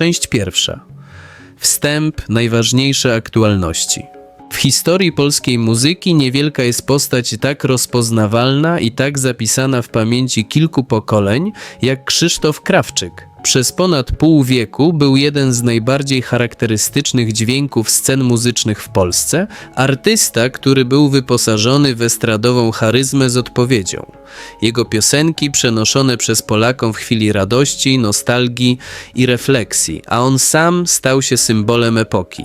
Część pierwsza. Wstęp, najważniejsze aktualności. W historii polskiej muzyki niewielka jest postać tak rozpoznawalna i tak zapisana w pamięci kilku pokoleń, jak Krzysztof Krawczyk. Przez ponad pół wieku był jeden z najbardziej charakterystycznych dźwięków scen muzycznych w Polsce, artysta, który był wyposażony w estradową charyzmę z odpowiedzią. Jego piosenki przenoszone przez Polakom w chwili radości, nostalgii i refleksji, a on sam stał się symbolem epoki.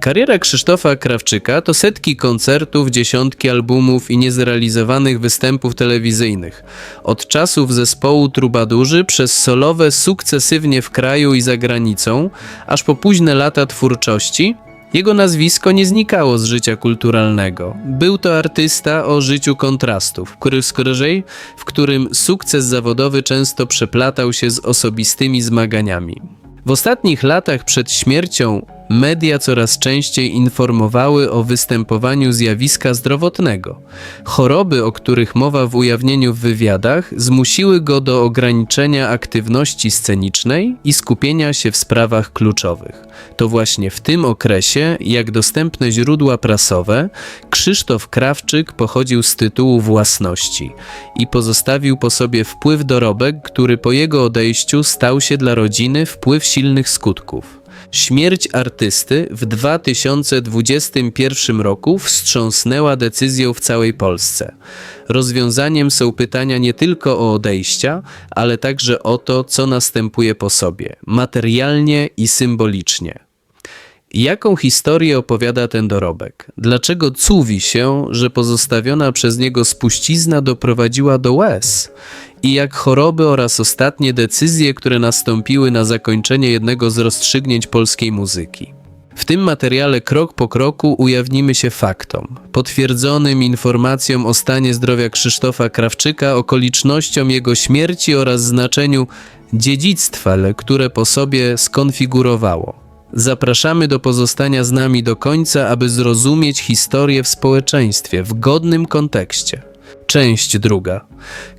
Kariera Krzysztofa Krawczyka to setki koncertów, dziesiątki albumów i niezrealizowanych występów telewizyjnych. Od czasów zespołu Trubadurzy przez solowe sukcesywnie w kraju i za granicą, aż po późne lata twórczości, jego nazwisko nie znikało z życia kulturalnego. Był to artysta o życiu kontrastów, który skryżej, w którym sukces zawodowy często przeplatał się z osobistymi zmaganiami. W ostatnich latach przed śmiercią media coraz częściej informowały o występowaniu zjawiska zdrowotnego. Choroby, o których mowa w ujawnieniu w wywiadach, zmusiły go do ograniczenia aktywności scenicznej i skupienia się w sprawach kluczowych. To właśnie w tym okresie, jak dostępne źródła prasowe, Krzysztof Krawczyk pochodził z tytułu własności i pozostawił po sobie wpływ dorobek, który po jego odejściu stał się dla rodziny wpływ silnych skutków. Śmierć artysty w 2021 roku wstrząsnęła decyzją w całej Polsce. Rozwiązaniem są pytania nie tylko o odejścia, ale także o to, co następuje po sobie, materialnie i symbolicznie. Jaką historię opowiada ten dorobek? Dlaczego cuwi się, że pozostawiona przez niego spuścizna doprowadziła do łez? I jak choroby oraz ostatnie decyzje, które nastąpiły na zakończenie jednego z rozstrzygnięć polskiej muzyki? W tym materiale krok po kroku ujawnimy się faktom, potwierdzonym informacjom o stanie zdrowia Krzysztofa Krawczyka, okolicznościom jego śmierci oraz znaczeniu dziedzictwa, które po sobie skonfigurowało. Zapraszamy do pozostania z nami do końca, aby zrozumieć historię w społeczeństwie w godnym kontekście. Część druga.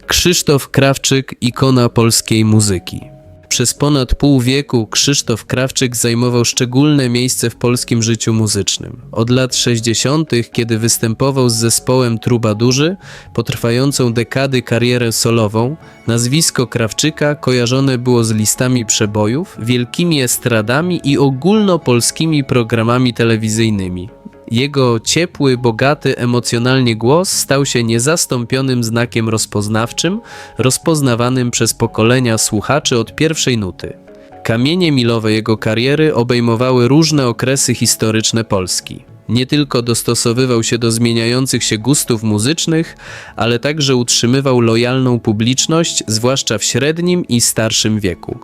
Krzysztof Krawczyk, ikona polskiej muzyki. Przez ponad pół wieku Krzysztof Krawczyk zajmował szczególne miejsce w polskim życiu muzycznym. Od lat 60., kiedy występował z zespołem Trubadurzy, po trwającą dekady karierę solową, nazwisko Krawczyka kojarzone było z listami przebojów, wielkimi estradami i ogólnopolskimi programami telewizyjnymi. Jego ciepły, bogaty emocjonalnie głos stał się niezastąpionym znakiem rozpoznawczym, rozpoznawanym przez pokolenia słuchaczy od pierwszej nuty. Kamienie milowe jego kariery obejmowały różne okresy historyczne Polski. Nie tylko dostosowywał się do zmieniających się gustów muzycznych, ale także utrzymywał lojalną publiczność, zwłaszcza w średnim i starszym wieku.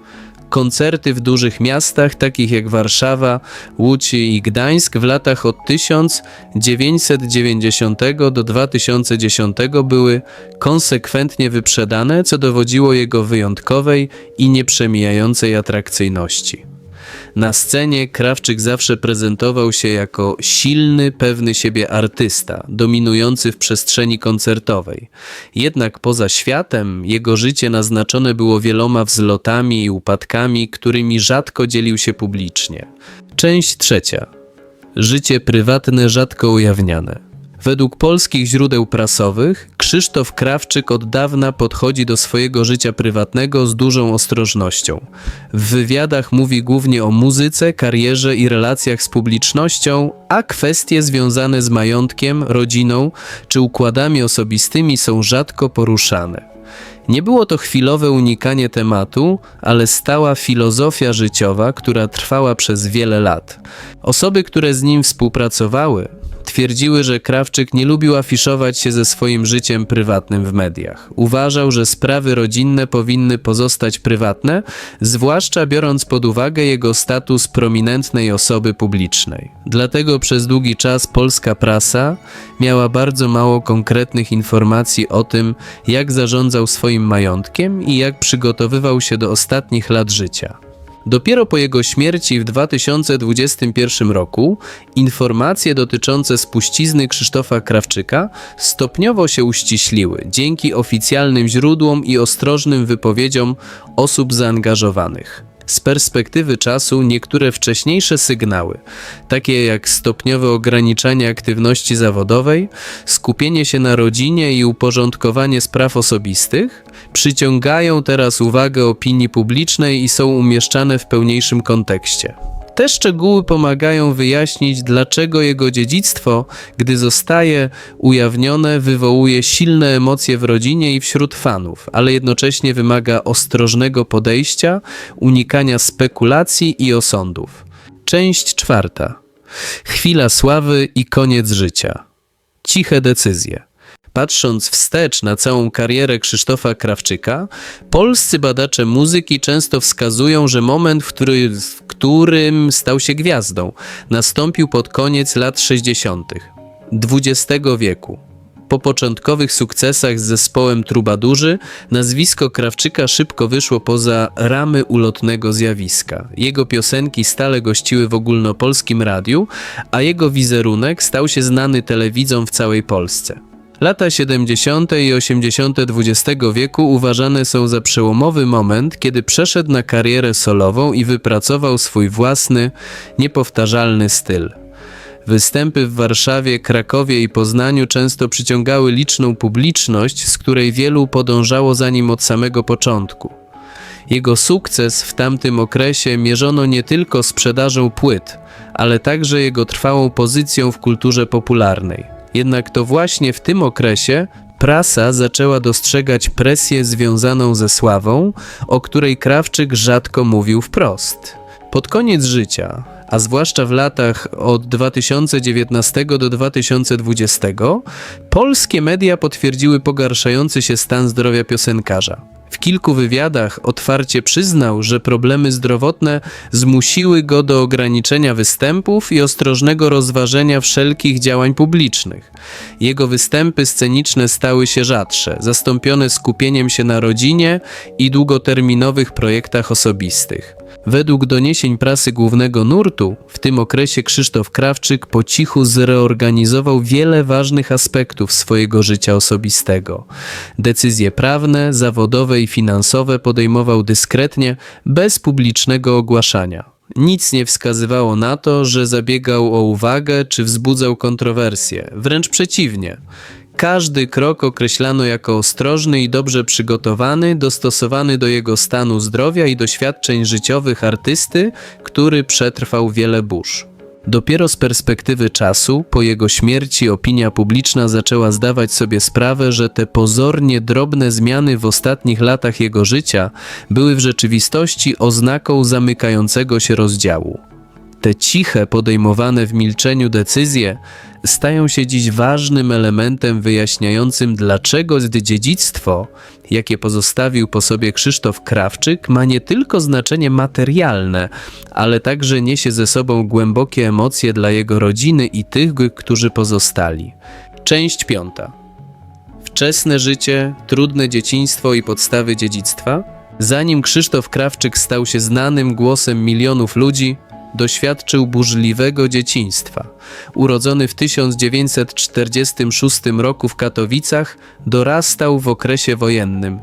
Koncerty w dużych miastach, takich jak Warszawa, Łódź i Gdańsk w latach od 1990 do 2010 były konsekwentnie wyprzedane, co dowodziło jego wyjątkowej i nieprzemijającej atrakcyjności. Na scenie Krawczyk zawsze prezentował się jako silny, pewny siebie artysta, dominujący w przestrzeni koncertowej. Jednak poza światem jego życie naznaczone było wieloma wzlotami i upadkami, którymi rzadko dzielił się publicznie. Część trzecia. Życie prywatne rzadko ujawniane. Według polskich źródeł prasowych Krzysztof Krawczyk od dawna podchodzi do swojego życia prywatnego z dużą ostrożnością. W wywiadach mówi głównie o muzyce, karierze i relacjach z publicznością, a kwestie związane z majątkiem, rodziną czy układami osobistymi są rzadko poruszane. Nie było to chwilowe unikanie tematu, ale stała filozofia życiowa, która trwała przez wiele lat. Osoby, które z nim współpracowały, twierdziły, że Krawczyk nie lubił afiszować się ze swoim życiem prywatnym w mediach. Uważał, że sprawy rodzinne powinny pozostać prywatne, zwłaszcza biorąc pod uwagę jego status prominentnej osoby publicznej. Dlatego przez długi czas polska prasa miała bardzo mało konkretnych informacji o tym, jak zarządzał swoim majątkiem i jak przygotowywał się do ostatnich lat życia. Dopiero po jego śmierci w 2021 roku informacje dotyczące spuścizny Krzysztofa Krawczyka stopniowo się uściśliły dzięki oficjalnym źródłom i ostrożnym wypowiedziom osób zaangażowanych. Z perspektywy czasu niektóre wcześniejsze sygnały, takie jak stopniowe ograniczanie aktywności zawodowej, skupienie się na rodzinie i uporządkowanie spraw osobistych, przyciągają teraz uwagę opinii publicznej i są umieszczane w pełniejszym kontekście. Te szczegóły pomagają wyjaśnić, dlaczego jego dziedzictwo, gdy zostaje ujawnione, wywołuje silne emocje w rodzinie i wśród fanów, ale jednocześnie wymaga ostrożnego podejścia, unikania spekulacji i osądów. Część czwarta. Chwila sławy i koniec życia. Ciche decyzje. Patrząc wstecz na całą karierę Krzysztofa Krawczyka, polscy badacze muzyki często wskazują, że moment, w, który, w którym stał się gwiazdą, nastąpił pod koniec lat 60. XX wieku. Po początkowych sukcesach z zespołem Trubadurzy, nazwisko Krawczyka szybko wyszło poza ramy ulotnego zjawiska. Jego piosenki stale gościły w ogólnopolskim radiu, a jego wizerunek stał się znany telewidzom w całej Polsce. Lata 70. i 80. XX wieku uważane są za przełomowy moment, kiedy przeszedł na karierę solową i wypracował swój własny, niepowtarzalny styl. Występy w Warszawie, Krakowie i Poznaniu często przyciągały liczną publiczność, z której wielu podążało za nim od samego początku. Jego sukces w tamtym okresie mierzono nie tylko sprzedażą płyt, ale także jego trwałą pozycją w kulturze popularnej. Jednak to właśnie w tym okresie prasa zaczęła dostrzegać presję związaną ze sławą, o której Krawczyk rzadko mówił wprost. Pod koniec życia, a zwłaszcza w latach od 2019 do 2020, polskie media potwierdziły pogarszający się stan zdrowia piosenkarza. W kilku wywiadach otwarcie przyznał, że problemy zdrowotne zmusiły go do ograniczenia występów i ostrożnego rozważenia wszelkich działań publicznych. Jego występy sceniczne stały się rzadsze, zastąpione skupieniem się na rodzinie i długoterminowych projektach osobistych. Według doniesień prasy głównego nurtu, w tym okresie Krzysztof Krawczyk po cichu zreorganizował wiele ważnych aspektów swojego życia osobistego. Decyzje prawne, zawodowe i finansowe podejmował dyskretnie, bez publicznego ogłaszania. Nic nie wskazywało na to, że zabiegał o uwagę czy wzbudzał kontrowersje, wręcz przeciwnie. Każdy krok określano jako ostrożny i dobrze przygotowany, dostosowany do jego stanu zdrowia i doświadczeń życiowych artysty, który przetrwał wiele burz. Dopiero z perspektywy czasu, po jego śmierci, opinia publiczna zaczęła zdawać sobie sprawę, że te pozornie drobne zmiany w ostatnich latach jego życia były w rzeczywistości oznaką zamykającego się rozdziału. Te ciche, podejmowane w milczeniu decyzje stają się dziś ważnym elementem wyjaśniającym, dlaczego dziedzictwo, jakie pozostawił po sobie Krzysztof Krawczyk, ma nie tylko znaczenie materialne, ale także niesie ze sobą głębokie emocje dla jego rodziny i tych, którzy pozostali. Część piąta. Wczesne życie, trudne dzieciństwo i podstawy dziedzictwa. Zanim Krzysztof Krawczyk stał się znanym głosem milionów ludzi, doświadczył burzliwego dzieciństwa. Urodzony w 1946 roku w Katowicach, dorastał w okresie wojennym.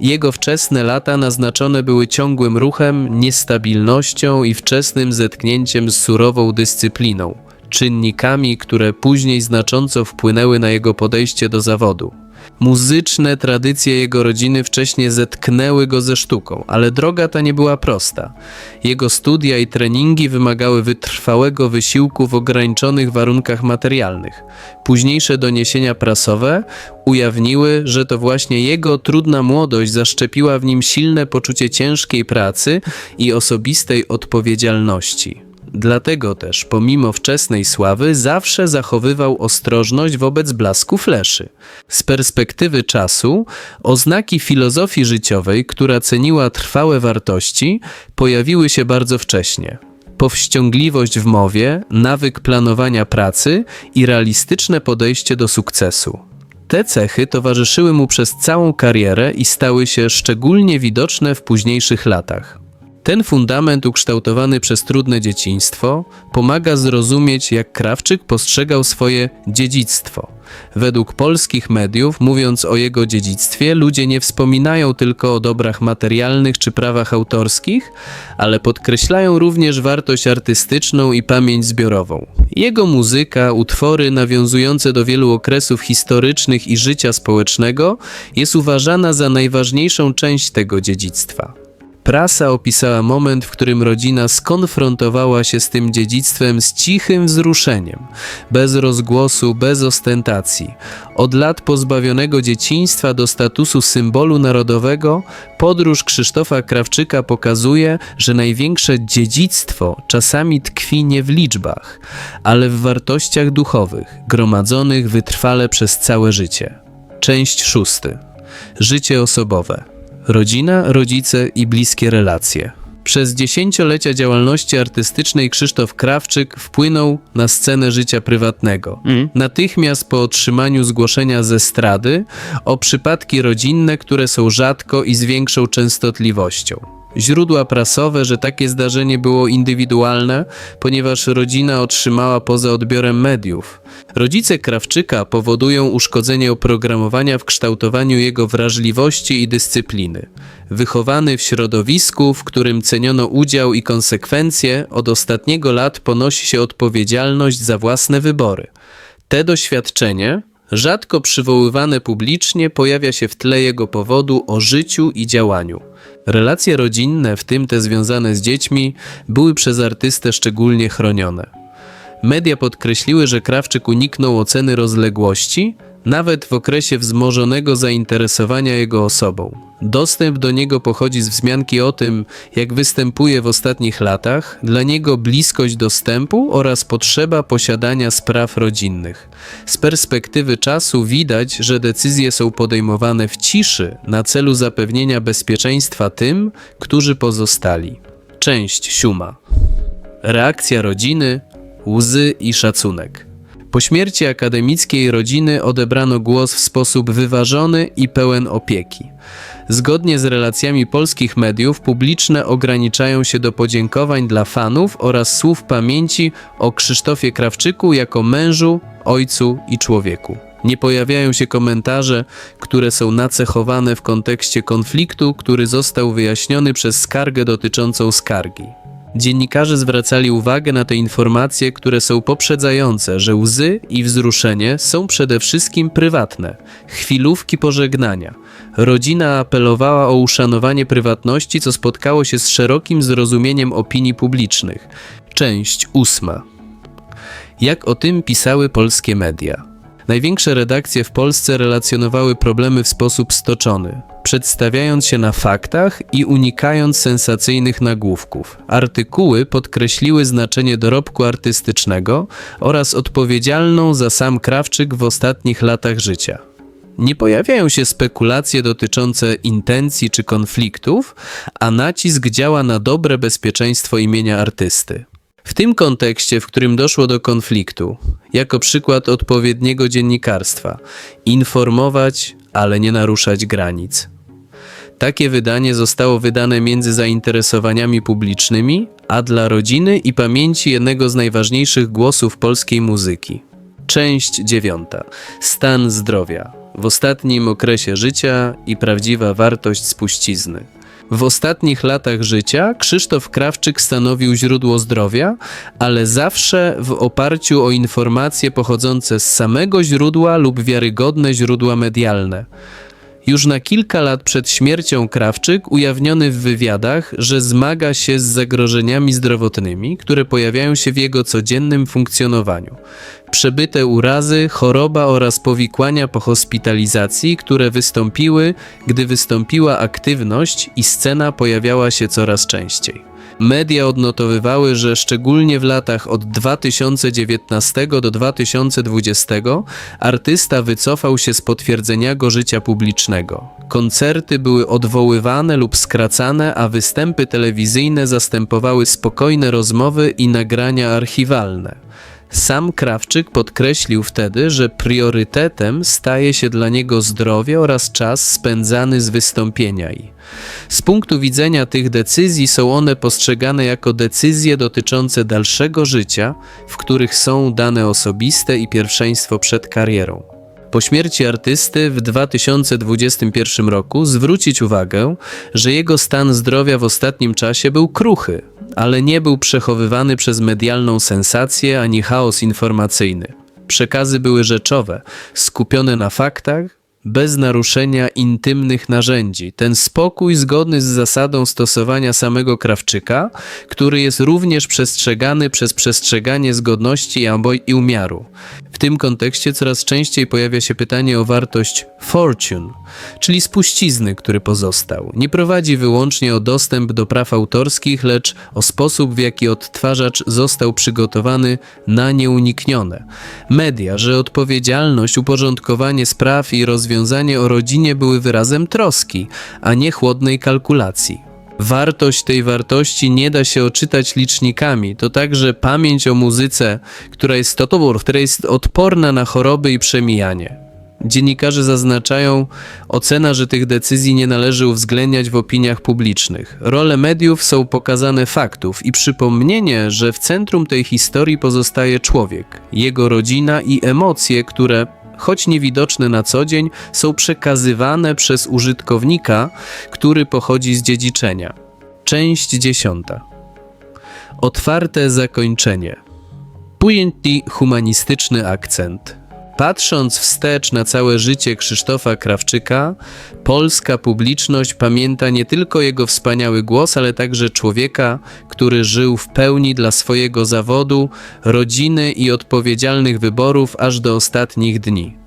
Jego wczesne lata naznaczone były ciągłym ruchem, niestabilnością i wczesnym zetknięciem z surową dyscypliną, czynnikami, które później znacząco wpłynęły na jego podejście do zawodu. Muzyczne tradycje jego rodziny wcześniej zetknęły go ze sztuką, ale droga ta nie była prosta. Jego studia i treningi wymagały wytrwałego wysiłku w ograniczonych warunkach materialnych. Późniejsze doniesienia prasowe ujawniły, że to właśnie jego trudna młodość zaszczepiła w nim silne poczucie ciężkiej pracy i osobistej odpowiedzialności. Dlatego też, pomimo wczesnej sławy, zawsze zachowywał ostrożność wobec blasku fleszy. Z perspektywy czasu, oznaki filozofii życiowej, która ceniła trwałe wartości, pojawiły się bardzo wcześnie. Powściągliwość w mowie, nawyk planowania pracy i realistyczne podejście do sukcesu. Te cechy towarzyszyły mu przez całą karierę i stały się szczególnie widoczne w późniejszych latach. Ten fundament ukształtowany przez trudne dzieciństwo pomaga zrozumieć, jak Krawczyk postrzegał swoje dziedzictwo. Według polskich mediów, mówiąc o jego dziedzictwie, ludzie nie wspominają tylko o dobrach materialnych czy prawach autorskich, ale podkreślają również wartość artystyczną i pamięć zbiorową. Jego muzyka, utwory nawiązujące do wielu okresów historycznych i życia społecznego jest uważana za najważniejszą część tego dziedzictwa. Prasa opisała moment, w którym rodzina skonfrontowała się z tym dziedzictwem z cichym wzruszeniem, bez rozgłosu, bez ostentacji. Od lat pozbawionego dzieciństwa do statusu symbolu narodowego, podróż Krzysztofa Krawczyka pokazuje, że największe dziedzictwo czasami tkwi nie w liczbach, ale w wartościach duchowych, gromadzonych wytrwale przez całe życie. Część szósty. Życie osobowe. Rodzina, rodzice i bliskie relacje. Przez dziesięciolecia działalności artystycznej Krzysztof Krawczyk wpłynął na scenę życia prywatnego. Natychmiast po otrzymaniu zgłoszenia ze strady o przypadki rodzinne, które są rzadko i z większą częstotliwością. Źródła prasowe, że takie zdarzenie było indywidualne, ponieważ rodzina otrzymała poza odbiorem mediów. Rodzice Krawczyka powodują uszkodzenie oprogramowania w kształtowaniu jego wrażliwości i dyscypliny. Wychowany w środowisku, w którym ceniono udział i konsekwencje, od ostatniego lat ponosi się odpowiedzialność za własne wybory. Te doświadczenie, rzadko przywoływane publicznie, pojawia się w tle jego powodu o życiu i działaniu. Relacje rodzinne, w tym te związane z dziećmi, były przez artystę szczególnie chronione. Media podkreśliły, że Krawczyk uniknął oceny rozległości, nawet w okresie wzmożonego zainteresowania jego osobą. Dostęp do niego pochodzi z wzmianki o tym, jak występuje w ostatnich latach, dla niego bliskość dostępu oraz potrzeba posiadania spraw rodzinnych. Z perspektywy czasu widać, że decyzje są podejmowane w ciszy na celu zapewnienia bezpieczeństwa tym, którzy pozostali. Część siódma. Reakcja rodziny, łzy i szacunek. Po śmierci akademickiej rodziny odebrano głos w sposób wyważony i pełen opieki. Zgodnie z relacjami polskich mediów, publiczne ograniczają się do podziękowań dla fanów oraz słów pamięci o Krzysztofie Krawczyku jako mężu, ojcu i człowieku. Nie pojawiają się komentarze, które są nacechowane w kontekście konfliktu, który został wyjaśniony przez skargę dotyczącą skargi. Dziennikarze zwracali uwagę na te informacje, które są poprzedzające, że łzy i wzruszenie są przede wszystkim prywatne, chwilówki pożegnania. Rodzina apelowała o uszanowanie prywatności, co spotkało się z szerokim zrozumieniem opinii publicznych. Część ósma. Jak o tym pisały polskie media? Największe redakcje w Polsce relacjonowały problemy w sposób stoczony, przedstawiając się na faktach i unikając sensacyjnych nagłówków. Artykuły podkreśliły znaczenie dorobku artystycznego oraz odpowiedzialną za sam Krawczyk w ostatnich latach życia. Nie pojawiają się spekulacje dotyczące intencji czy konfliktów, a nacisk działa na dobre bezpieczeństwo imienia artysty. W tym kontekście, w którym doszło do konfliktu, jako przykład odpowiedniego dziennikarstwa, informować, ale nie naruszać granic. Takie wydanie zostało wydane między zainteresowaniami publicznymi, a dla rodziny i pamięci jednego z najważniejszych głosów polskiej muzyki. Część dziewiąta. Stan zdrowia. W ostatnim okresie życia i prawdziwa wartość spuścizny. W ostatnich latach życia Krzysztof Krawczyk stanowił źródło zdrowia, ale zawsze w oparciu o informacje pochodzące z samego źródła lub wiarygodne źródła medialne. Już na kilka lat przed śmiercią Krawczyk ujawniony w wywiadach, że zmaga się z zagrożeniami zdrowotnymi, które pojawiają się w jego codziennym funkcjonowaniu. Przebyte urazy, choroba oraz powikłania po hospitalizacji, które wystąpiły, gdy wystąpiła aktywność i scena pojawiała się coraz częściej. Media odnotowywały, że szczególnie w latach od 2019 do 2020 artysta wycofał się z potwierdzenia go życia publicznego. Koncerty były odwoływane lub skracane, a występy telewizyjne zastępowały spokojne rozmowy i nagrania archiwalne. Sam Krawczyk podkreślił wtedy, że priorytetem staje się dla niego zdrowie oraz czas spędzany z wystąpieniami. Z punktu widzenia tych decyzji są one postrzegane jako decyzje dotyczące dalszego życia, w których są dane osobiste i pierwszeństwo przed karierą. Po śmierci artysty w 2021 roku zwrócić uwagę, że jego stan zdrowia w ostatnim czasie był kruchy, ale nie był przechowywany przez medialną sensację ani chaos informacyjny. Przekazy były rzeczowe, skupione na faktach, bez naruszenia intymnych narzędzi. Ten spokój zgodny z zasadą stosowania samego Krawczyka, który jest również przestrzegany przez przestrzeganie zgodności i umiaru. W tym kontekście coraz częściej pojawia się pytanie o wartość fortune, czyli spuścizny, który pozostał. Nie prowadzi wyłącznie o dostęp do praw autorskich, lecz o sposób, w jaki odtwarzacz został przygotowany na nieuniknione. Media, że odpowiedzialność, uporządkowanie spraw i rozwiązanie o rodzinie były wyrazem troski, a nie chłodnej kalkulacji. Wartość tej wartości nie da się oczytać licznikami. To także pamięć o muzyce, która jest, to, która jest odporna na choroby i przemijanie. Dziennikarze zaznaczają, ocena, że tych decyzji nie należy uwzględniać w opiniach publicznych. Role mediów są pokazane faktów i przypomnienie, że w centrum tej historii pozostaje człowiek, jego rodzina i emocje, które, choć niewidoczne na co dzień, są przekazywane przez użytkownika, który pochodzi z dziedziczenia. Część dziesiąta. Otwarte zakończenie. Pojęty humanistyczny akcent. Patrząc wstecz na całe życie Krzysztofa Krawczyka, polska publiczność pamięta nie tylko jego wspaniały głos, ale także człowieka, który żył w pełni dla swojego zawodu, rodziny i odpowiedzialnych wyborów aż do ostatnich dni.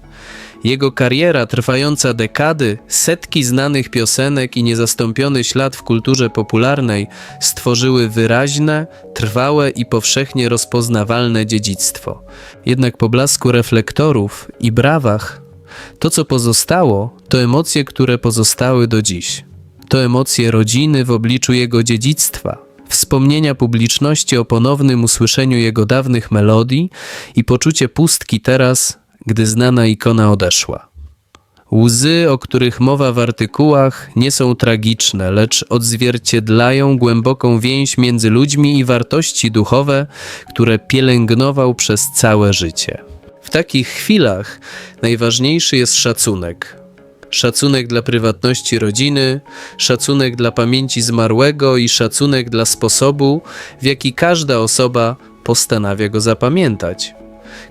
Jego kariera trwająca dekady, setki znanych piosenek i niezastąpiony ślad w kulturze popularnej stworzyły wyraźne, trwałe i powszechnie rozpoznawalne dziedzictwo. Jednak po blasku reflektorów i brawach, to co pozostało, to emocje, które pozostały do dziś. To emocje rodziny w obliczu jego dziedzictwa, wspomnienia publiczności o ponownym usłyszeniu jego dawnych melodii i poczucie pustki teraz, gdy znana ikona odeszła. Łzy, o których mowa w artykułach, nie są tragiczne, lecz odzwierciedlają głęboką więź między ludźmi i wartości duchowe, które pielęgnował przez całe życie. W takich chwilach najważniejszy jest szacunek. Szacunek dla prywatności rodziny, szacunek dla pamięci zmarłego i szacunek dla sposobu, w jaki każda osoba postanawia go zapamiętać.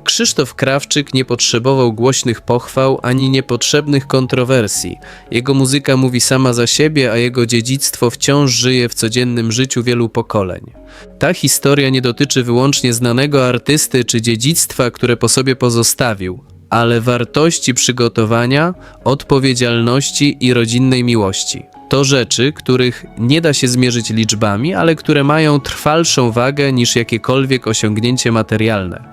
Krzysztof Krawczyk nie potrzebował głośnych pochwał ani niepotrzebnych kontrowersji. Jego muzyka mówi sama za siebie, a jego dziedzictwo wciąż żyje w codziennym życiu wielu pokoleń. Ta historia nie dotyczy wyłącznie znanego artysty czy dziedzictwa, które po sobie pozostawił, ale wartości przygotowania, odpowiedzialności i rodzinnej miłości. To rzeczy, których nie da się zmierzyć liczbami, ale które mają trwalszą wagę niż jakiekolwiek osiągnięcie materialne.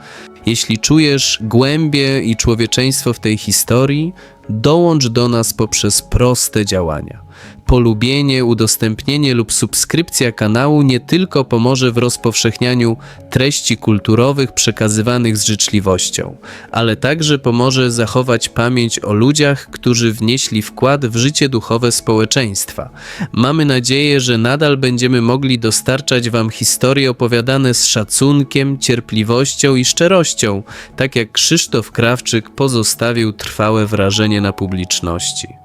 Jeśli czujesz głębie i człowieczeństwo w tej historii, dołącz do nas poprzez proste działania. Polubienie, udostępnienie lub subskrypcja kanału nie tylko pomoże w rozpowszechnianiu treści kulturowych przekazywanych z życzliwością, ale także pomoże zachować pamięć o ludziach, którzy wnieśli wkład w życie duchowe społeczeństwa. Mamy nadzieję, że nadal będziemy mogli dostarczać Wam historie opowiadane z szacunkiem, cierpliwością i szczerością, tak jak Krzysztof Krawczyk pozostawił trwałe wrażenie na publiczności.